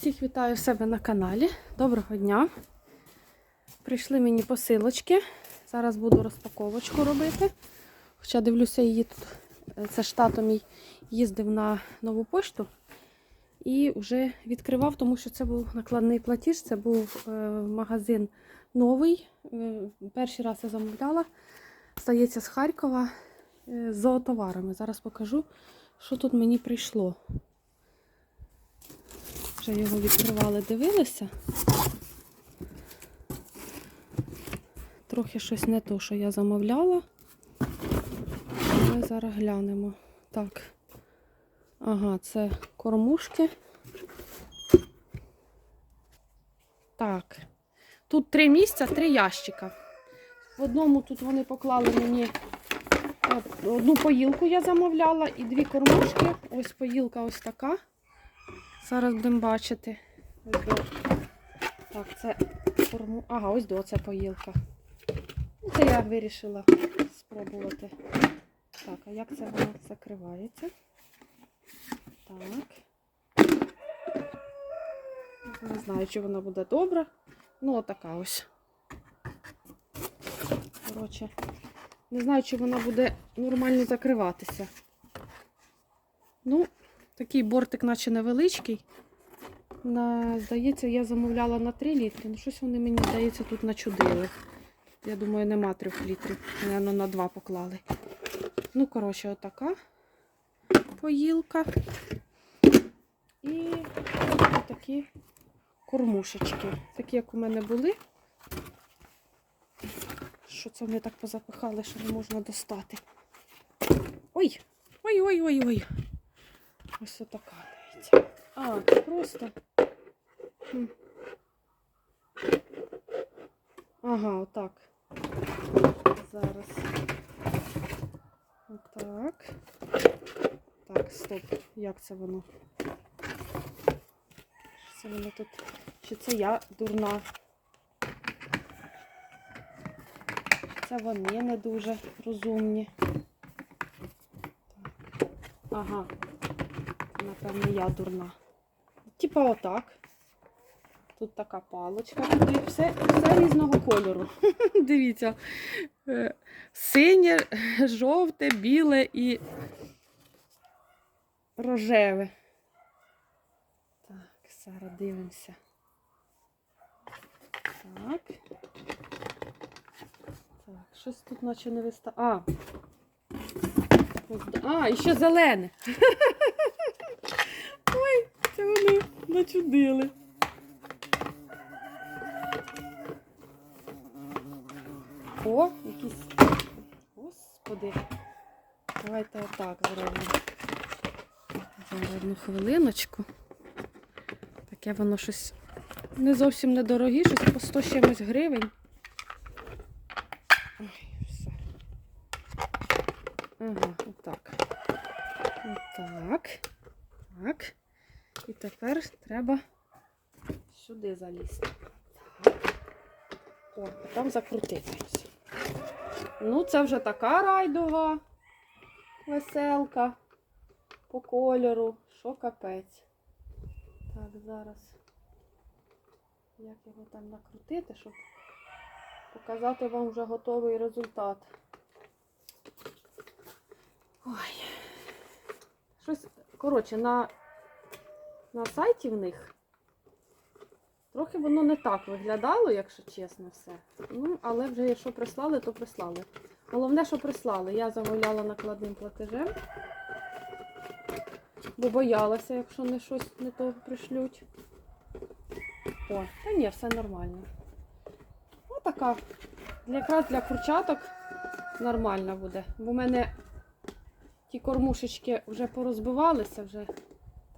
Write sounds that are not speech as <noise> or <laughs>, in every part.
Всіх вітаю в себе на каналі. Доброго дня. Прийшли мені посилочки. Зараз буду розпаковочку робити. Хоча дивлюся, її тут. е, Це ж тато мій їздив на нову пошту і вже відкривав, тому що це був накладний платіж. Це був е, магазин новий. Е, перший раз я замовляла. Стається з Харкова з зоотоварами. Зараз покажу, що тут мені прийшло. Вже його відкривали, дивилися. Трохи щось не то, що я замовляла. Але зараз глянемо. Так. Ага, це кормушки. Так. Тут три місця, три ящика. В одному тут вони поклали мені е, одну поїлку я замовляла і дві кормушки. Ось поїлка ось така. Зараз будемо бачити. Так, це форму. Ага, ось до це поїлка. Ну, Це я вирішила спробувати. Так, а як це воно закривається? Так. Не знаю, чи вона буде добра. Ну, отака ось. Коротше, не знаю, чи вона буде нормально закриватися. Ну, Такий бортик, наче невеличкий. На, здається, я замовляла на 3 літри. Ну, щось вони мені, здається, тут начудили. Я думаю, нема 3 літрів. Наверно, на 2 поклали. Ну, коротше, отака поїлка. І такі кормушечки. Такі, як у мене були. Що це вони так позапихали, що не можна достати. Ой! Ой-ой-ой-ой! Ось отака, дивіться. А, це просто. Хм. Ага, отак. Зараз. Отак. Так, стоп. Як це воно? Що це воно тут? Чи це я дурна? Це вони не дуже розумні. Так. Ага. Напевно, я дурна. Типа отак. Тут така палочка. Тут і все, все різного кольору. <laughs> Дивіться. Е, Синє, жовте, біле і рожеве. Так, зараз дивимося. Так. Так, щось тут наче не виста. А. А, і ще зелене. <laughs> Це вони начудили. О, якісь. Господи. Давайте отак зробимо. Зараз одну хвилиночку. Таке воно щось не зовсім недорогі, щось по 100 чимось гривень. Ой, все. Ага, отак. Отак. Так. І тепер треба сюди залізти. Так. О, там закрутити. Ну, це вже така райдуга. Веселка. По кольору. Що капець. Так, зараз. Як його там накрутити, щоб показати вам вже готовий результат. Ой. Щось, коротше, на, на сайті в них трохи воно не так виглядало, якщо чесно, все. Ну, але вже якщо прислали, то прислали. Головне, що прислали. Я замовляла накладним платежем, бо боялася, якщо не щось не то пришлють. О, та ні, все нормально. Ось така. Якраз для курчаток нормально буде. Бо в мене ті кормушечки вже порозбивалися, вже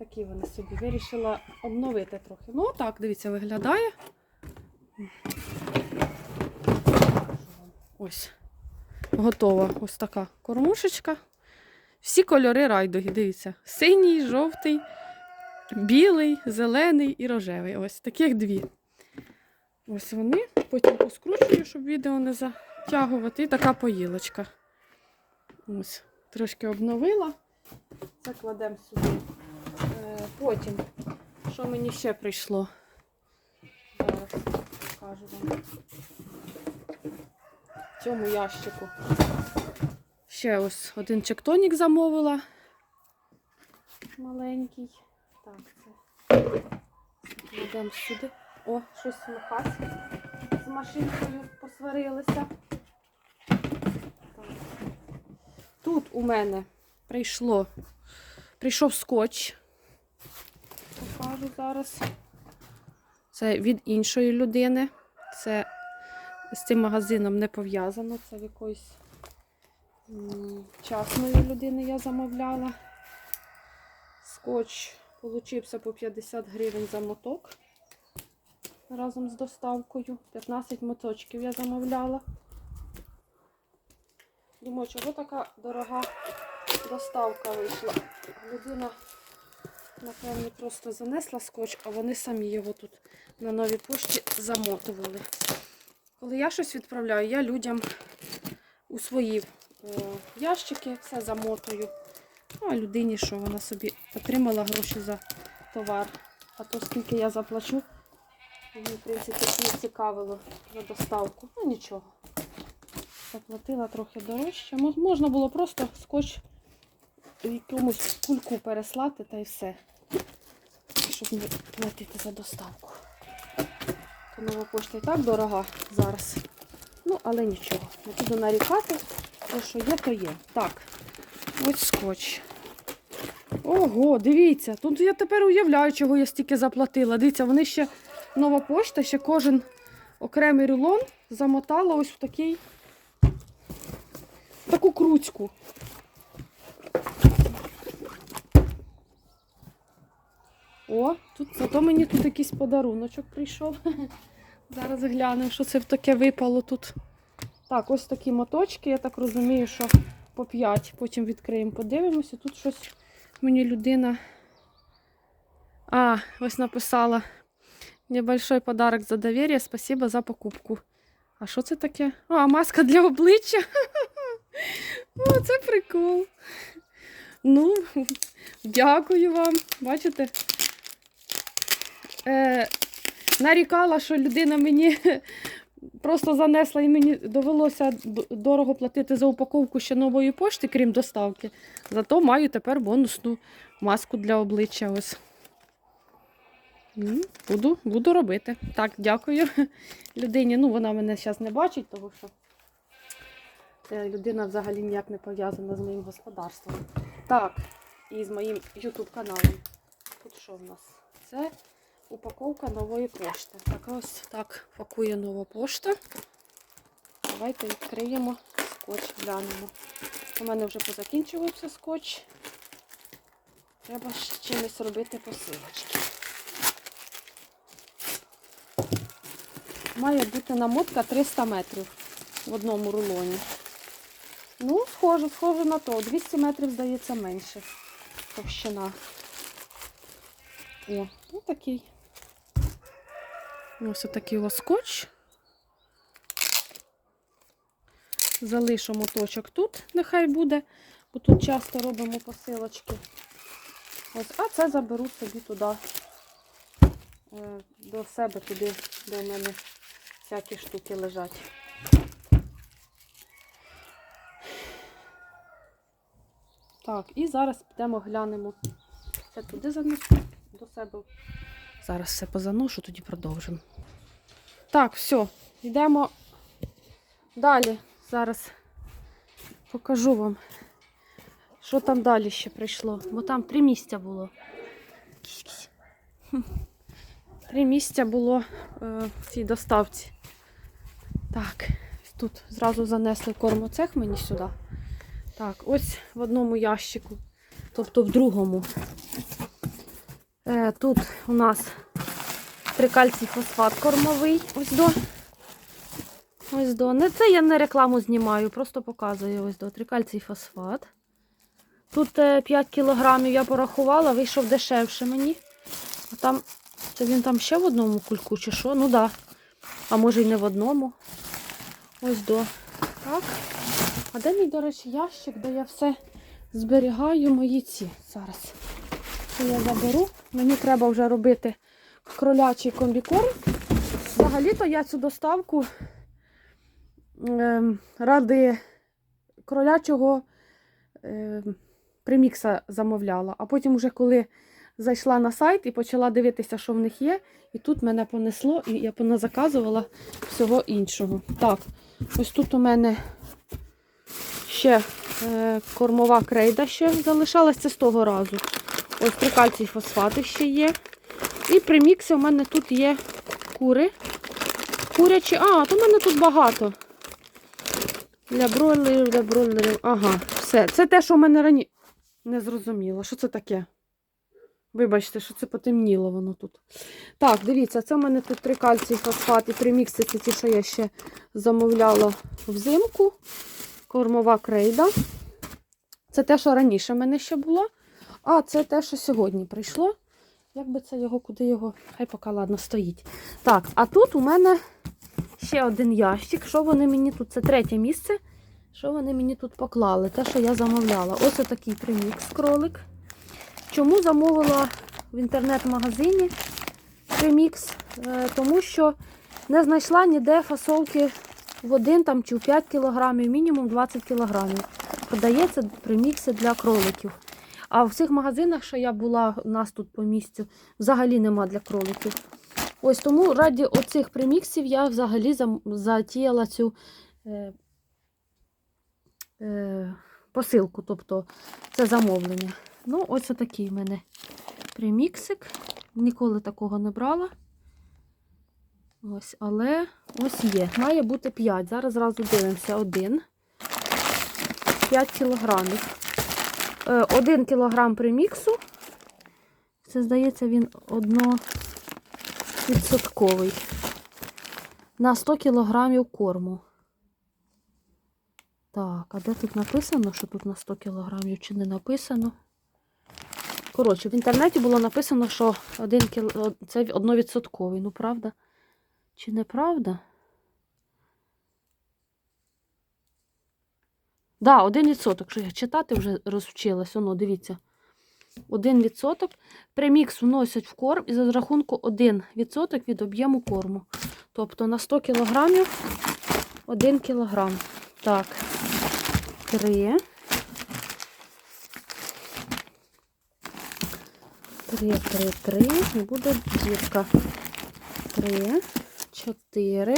такі вони собі. Вирішила обновити трохи. Ну, отак, дивіться, виглядає. Ось. Готова ось така кормушечка. Всі кольори райдуги, дивіться. Синій, жовтий, білий, зелений і рожевий. Ось таких дві. Ось вони. Потім поскручую, щоб відео не затягувати. І така поїлочка. Ось. Трошки обновила. Це кладемо сюди. Потім Що мені ще прийшло? Зараз покажу вам. В цьому ящику. Ще ось один чектонік замовила. Маленький. Так, це. Йдемо сюди. О, щось Михась з машинкою посварилися. Тут у мене прийшло, прийшов скотч. Покажу зараз. Це від іншої людини. Це з цим магазином не пов'язано. Це в якоїсь частної людини я замовляла. Скотч получився по 50 гривень за моток разом з доставкою. 15 моточків я замовляла. Думаю, чого така дорога доставка вийшла. Людина, напевно, просто занесла скотч, а вони самі його тут на новій пошті замотували. Коли я щось відправляю, я людям у свої е, ящики все замотую. Ну, а людині, що вона собі отримала гроші за товар. А то скільки я заплачу, мені, в принципі, не цікавило за доставку. Ну нічого. Заплатила трохи дорожче. Можна було просто скотч якомусь кульку переслати та й все. Щоб не платити за доставку. То нова пошта і так дорога зараз. Ну, але нічого. Не буду нарікати. То, що є, то є. Так, ось скотч. Ого, дивіться, тут я тепер уявляю, чого я стільки заплатила. Дивіться, вони ще нова пошта, ще кожен окремий рулон замотала ось в такий таку круцьку. О, тут зато мені тут якийсь подаруночок прийшов. <laughs> Зараз глянемо, що це таке випало тут. Так, ось такі моточки, я так розумію, що по 5. Потім відкриємо, подивимося. Тут щось мені людина. А, ось написала. Небольшой подарок за доверие, спасибо за покупку. А що це таке? А, маска для обличчя. <laughs> О, це прикол. Ну, <laughs> дякую вам. Бачите? Е, нарікала, що людина мені <laughs> просто занесла і мені довелося дорого платити за упаковку ще нової пошти, крім доставки. Зато маю тепер бонусну маску для обличчя. Ось. Буду, буду робити. Так, дякую <laughs> людині. Ну, вона мене зараз не бачить, тому що людина взагалі ніяк не пов'язана з моїм господарством. Так, і з моїм YouTube каналом. Тут що в нас? Це упаковка нової пошти. Так, ось так пакує нова пошта. Давайте відкриємо скотч, глянемо. У мене вже позакінчувався скотч. Треба з чимось робити посилочки. Має бути намотка 300 метрів в одному рулоні. Ну, схоже, схоже на то. 200 метрів, здається, менше. Товщина. О, ну такий. Ось такий ось скотч. Залишу моточок тут, нехай буде, бо тут часто робимо посилочки. Ось, а це заберу собі туди, е, до себе, туди, де в мене всякі штуки лежать. Так, і зараз підемо глянемо. Це туди занесу до себе. Зараз все позаношу, тоді продовжимо. Так, все, йдемо далі. Зараз покажу вам, що там далі ще прийшло. Бо там три місця було. Три місця було е, в цій доставці. Так, тут зразу занесли кормоцех мені сюди. Так, ось в одному ящику, тобто в другому. Е, тут у нас трикальцій фосфат кормовий. Ось до. Ось до. Не це я не рекламу знімаю, просто показую ось до. Трикальцій фосфат. Тут е, 5 кілограмів я порахувала, вийшов дешевше мені. А там, це він там ще в одному кульку чи що? Ну так. Да. А може й не в одному. Ось до. Так. А де мій, до речі, ящик, де я все зберігаю мої ці зараз. Що я заберу. Мені треба вже робити кролячий комбікорм. Взагалі-то я цю доставку ем, ради кролячого ем, примікса замовляла. А потім, вже коли зайшла на сайт і почала дивитися, що в них є, і тут мене понесло, і я поназаказувала всього іншого. Так, ось тут у мене ще е, кормова крейда ще залишалась, це з того разу. Ось трикальцій фосфати ще є. І при міксі у мене тут є кури. Курячі. А, то в мене тут багато. Для бройлерів, для бройлерів. Ага, все. Це те, що в мене раніше. Не зрозуміло. Що це таке? Вибачте, що це потемніло воно тут. Так, дивіться, це в мене тут три кальцій фосфат і примікси. Це ті, що я ще замовляла взимку. Кормова крейда. Це те, що раніше в мене ще було. А, це те, що сьогодні прийшло. Як би це його, куди його? Хай поки ладно стоїть. Так, а тут у мене ще один ящик. Що вони мені тут? Це третє місце. Що вони мені тут поклали? Те, що я замовляла. Ось отакий примікс кролик. Чому замовила в інтернет-магазині примікс? Е, Тому що не знайшла ніде фасовки в 1 там, чи в 5 кілограмів, мінімум 20 кілограмів. Продається примікси для кроликів. А в цих магазинах, що я була у нас тут по місцю, взагалі нема для кроликів. Ось тому раді оцих приміксів я взагалі затіяла цю е, е, посилку, тобто це замовлення. Ну, ось такий в мене приміксик. Ніколи такого не брала. Ось, але ось є. Має бути 5. Зараз зразу дивимося. 1. 5 кілограмів. 1 кілограм приміксу. Це, здається, він одновідсотковий. На 100 кілограмів корму. Так, а де тут написано, що тут на 100 кілограмів, чи не написано? Коротше, в інтернеті було написано, що 1 кіл... це одновідсотковий. Ну, правда? Чи неправда? Да, 1%. Що я читати вже розвчилась, воно, дивіться. 1%. Премікс вносять в корм і за рахунку 1% від об'єму корму. Тобто на 100 кг 1 кг. Так, 3. 3, 3, 3. І буде дірка. 3, 4.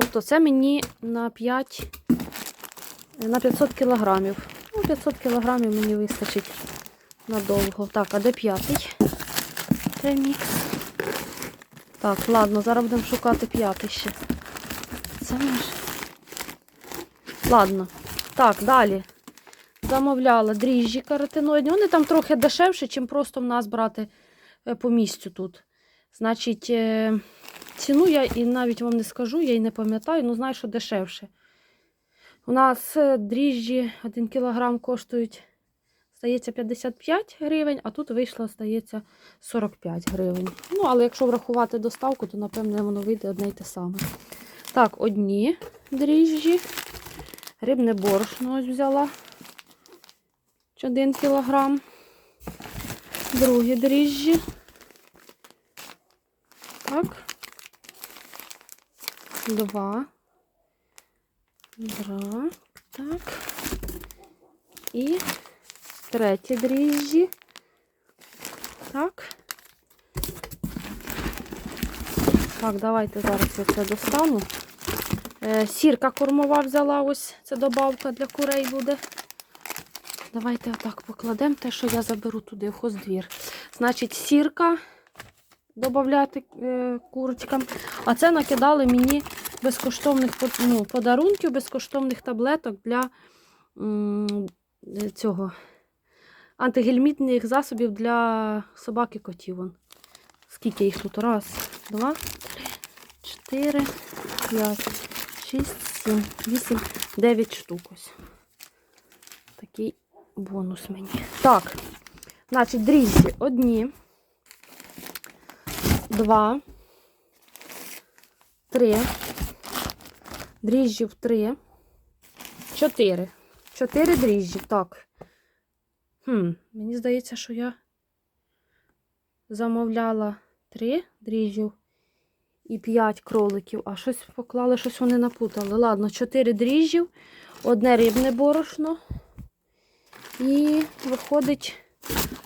Тобто це мені на 5, на 500 кілограмів. Ну, 500 кілограмів мені вистачить надовго. Так, а де п'ятий? Ремікс. Так, ладно, зараз будемо шукати п'ятий ще. Це наш. Ладно. Так, далі. Замовляла дріжджі каротиноїдні. Вони там трохи дешевші, чим просто в нас брати е, по місцю тут. Значить, е, ціну я і навіть вам не скажу, я і не пам'ятаю, ну знаю, що дешевше. У нас е, дріжджі 1 кг коштують, здається, 55 гривень, а тут вийшло, здається, 45 гривень. Ну, але якщо врахувати доставку, то, напевне, воно вийде одне й те саме. Так, одні дріжджі. Рибне борошно ось взяла. 1 кг. Другі дріжджі. Так. Два. Два. Так. І треті дріжджі. Так. Так, давайте зараз я це достану. Е, Сірка кормова взяла ось. Це добавка для курей буде. Давайте отак покладемо те, що я заберу туди, в хоздвір. Значить, сірка додати е, курочкам. А це накидали мені безкоштовних ну, подарунків, безкоштовних таблеток для цього антигельмітних засобів для собак і котів. Скільки їх тут? Раз, два, три, чотири, п'ять, шість, сім, вісім, дев'ять штук. Ось. Такий бонус мені. Так, значить, дріжджі одні, два, три, дріжджів три, чотири. Чотири дріжджі. Так. Хм, мені здається, що я замовляла три дріжджів і п'ять кроликів, а щось поклали, щось вони напутали. Ладно, чотири дріжджів, одне рибне борошно. І виходить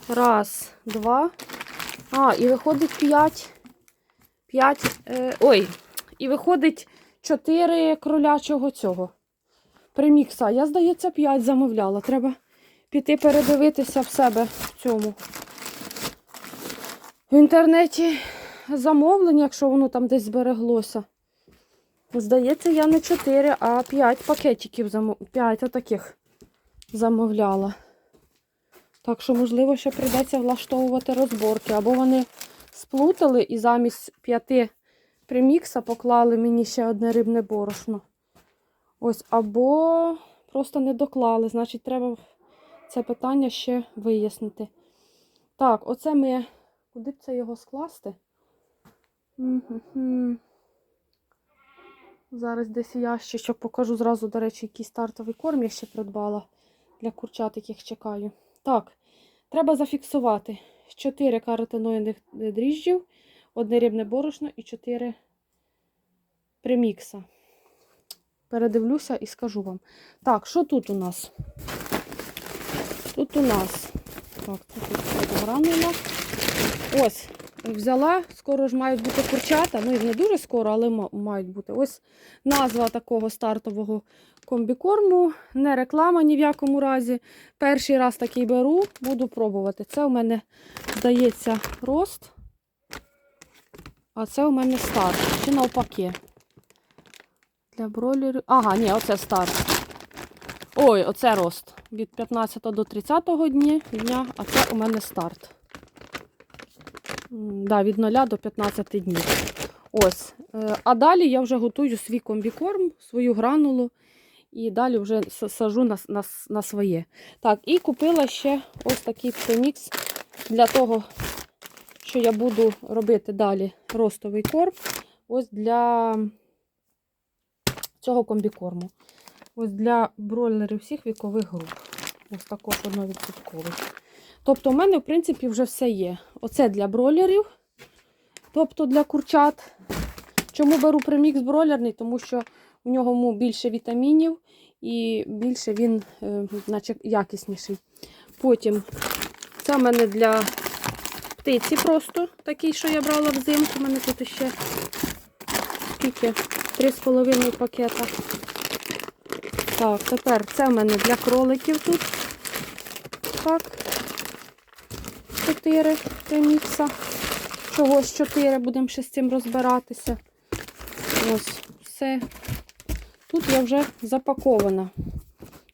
раз, два. А, і виходить п'ять. П'ять. Е, ой, і виходить чотири кролячого цього. Примікса. Я, здається, п'ять замовляла. Треба піти передивитися в себе в цьому. В інтернеті замовлення, якщо воно там десь збереглося. Здається, я не 4, а 5 пакетиків замов... 5 отаких замовляла. Так що, можливо, ще прийдеться влаштовувати розборки. Або вони сплутали і замість 5 примікса поклали мені ще одне рибне борошно. Ось, або просто не доклали. Значить, треба це питання ще вияснити. Так, оце ми. Куди б це його скласти? Зараз десь ящичок покажу зразу, до речі, який стартовий корм я ще придбала для курчат, яких чекаю. Так, треба зафіксувати 4 каротиноїдних дріжджів, одне рибне борошно і 4 примікса. Передивлюся і скажу вам. Так, що тут у нас? Тут у нас. Так, тут гранула. Ось, взяла, скоро ж мають бути курчата. Ну, і не дуже скоро, але мають бути. Ось назва такого стартового комбікорму. Не реклама ні в якому разі. Перший раз такий беру, буду пробувати. Це у мене, здається, рост. А це у мене старт. Чи навпаки. Для бройлерів. Ага, ні, оце старт. Ой, оце рост. Від 15 до 30 дні, дня, а це у мене старт. Да, від 0 до 15 днів. Ось. Е, А далі я вже готую свій комбікорм, свою гранулу. І далі вже сажу на, на, на своє. Так, і купила ще ось такий премікс для того, що я буду робити далі ростовий корм. Ось для цього комбікорму. Ось для бройлерів всіх вікових груп. Ось також 100%. Тобто, у мене, в принципі, вже все є. Оце для бройлерів, тобто для курчат. Чому беру премікс бройлерний? Тому що у нього більше вітамінів і більше він е, наче, якісніший. Потім це в мене для птиці просто такий, що я брала взимку. У мене тут ще скільки? 3,5 пакета. Так, тепер це в мене для кроликів тут. Так. 4 премікса. Чогось 4, будемо ще з цим розбиратися. Ось, все. Тут я вже запакована.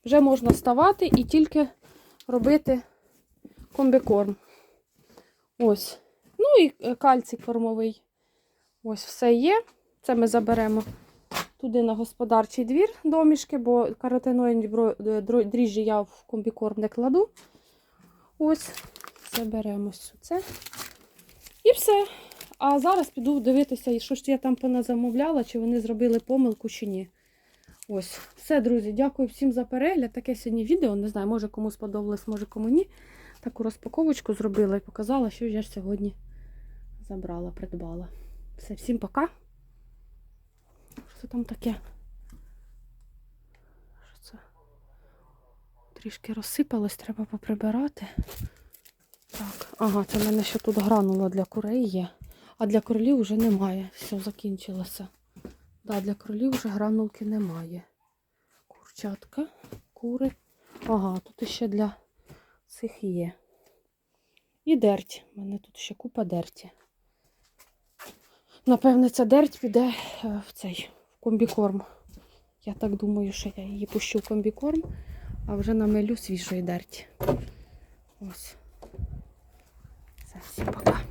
Вже можна ставати і тільки робити комбікорм. Ось. Ну і е, кальцій кормовий. Ось все є. Це ми заберемо туди на господарчий двір домішки, бо каротиноїдні бро- е, дріжджі я в комбікорм не кладу. Ось, заберемо це. І все. А зараз піду дивитися, що ж я там поназамовляла, чи вони зробили помилку, чи ні. Ось, все, друзі, дякую всім за перегляд. Таке сьогодні відео. Не знаю, може кому сподобалось, може кому ні. Таку розпаковочку зробила і показала, що я ж сьогодні забрала, придбала. Все, всім пока. Що там таке? Що це? Трішки розсипалось, треба поприбирати. Так, ага, це в мене ще тут гранула для курей є. А для кролів вже немає. Все, закінчилося. Да, для кролів вже гранулки немає. Курчатка, кури. Ага, тут ще для цих є. І дерть. У мене тут ще купа дерті. Напевне, ця дерть піде е, в цей в комбікорм. Я так думаю, що я її пущу в комбікорм, а вже намелю свіжої дерті. Ось. Все, всім пока.